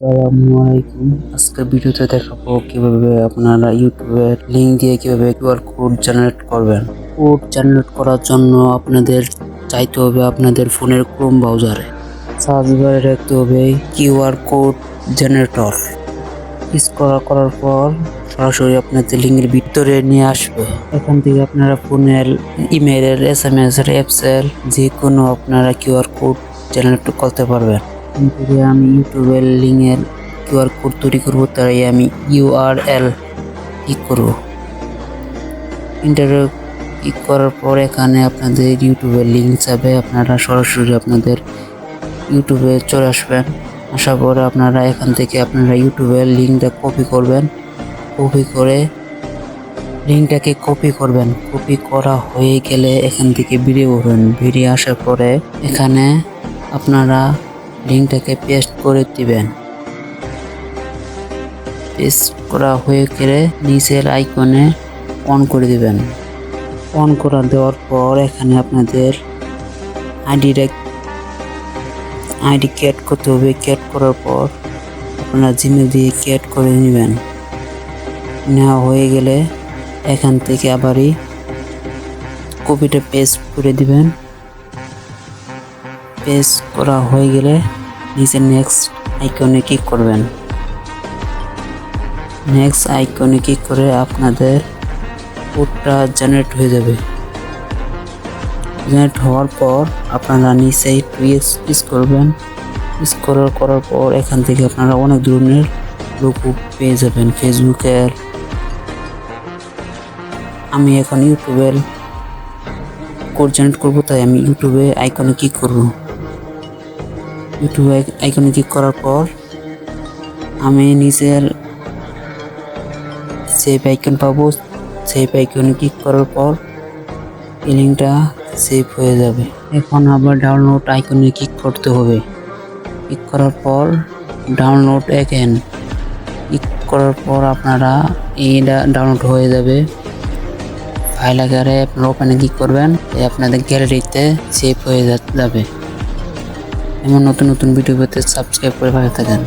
আসসালামু আলাইকুম আজকের ভিডিওতে দেখাবো কীভাবে আপনারা ইউটিউবের লিঙ্ক দিয়ে কীভাবে কিউআর কোড জেনারেট করবেন। কোড জেনারেট করার জন্য আপনাদের চাইতে হবে আপনাদের ফোনের ক্রোম ব্রাউজারে সার্চ বারে রাখতে হবে কিউআর কোড জেনারেটর স্ক্রল করার পর সরাসরি আপনাদের লিঙ্কের ভিতরে নিয়ে আসবে। এখান থেকে আপনারা ফোনের ইমেলের এস এম এস এর অ্যাপসের যে কোনো আপনারা কিউআর কোড জেনারেট করতে পারবেন। থেকে আমি ইউটিউবের লিঙ্কের কিউআর কোড তৈরি করব, তাই আমি ইউআরএল ক্লিক করব। ইন্টারভিউ ক্লিক করার পর এখানে আপনাদের ইউটিউবের লিঙ্ক যাবে আপনারা সরাসরি আপনাদের ইউটিউবে চলে আসবেন। আসার পরে আপনারা এখান থেকে আপনারা ইউটিউবের লিঙ্কটা কপি করবেন। কপি করে লিঙ্কটাকে কপি করবেন। কপি করা হয়ে গেলে এখান থেকে বেরিয়ে পড়বেন বেরিয়ে আসার পরে এখানে আপনারা লিঙ্কটাকে পেস্ট করে দিবেন। পেস্ট করা হয়ে গেলে নিচের আইকনে অন করে দিবেন। অন করা দেওয়ার পর এখানে আপনাদের আইডিটা, আইডি ক্রিয়েট করতে হবে। ক্রিয়েট করার পর আপনারা জিমেল দিয়ে ক্রিয়েট করে নেবেন। নেওয়া হয়ে গেলে এখান থেকে আবারই কপিটা পেস্ট করে দিবেন। পেস্ট করা হয়ে গেলে নিচে নেক্সট আইকনে ক্লিক করবেন। নেক্সট আইকনে ক্লিক করে আপনাদের কোডটা জেনারেট হয়ে যাবে। জেনারেট হওয়ার পর আপনারা নিচে একটু ইউজ করবেন। স্ক্রল করার পর এখান থেকে আপনারা অনেক ধরনের লোগো পেয়ে যাবেন ফেসবুকের আমি এখন ইউটিউবের কোড জেনারেট করব, তাই আমি ইউটিউবে আইকনে ক্লিক করব। ইউটিউবে আইকনে ক্লিক করার পর আমি নিজের সেভ আইকন পাবো। সেভ আইকনে ক্লিক করার পর এই লিঙ্কটা সেভ হয়ে যাবে। এখন আবার ডাউনলোড আইকনে ক্লিক করতে হবে। ক্লিক করার পর ডাউনলোড এগেন ক্লিক করার পর আপনারা এইটা ডাউনলোড হয়ে যাবে। ফাইল আকারে আপনারা ওখানে ক্লিক করবেন। এই আপনাদের গ্যালারিতে সেভ হয়ে যাবে। এমন নতুন নতুন ভিডিও পেতে সাবস্ক্রাইব করে ভালো থাকেন।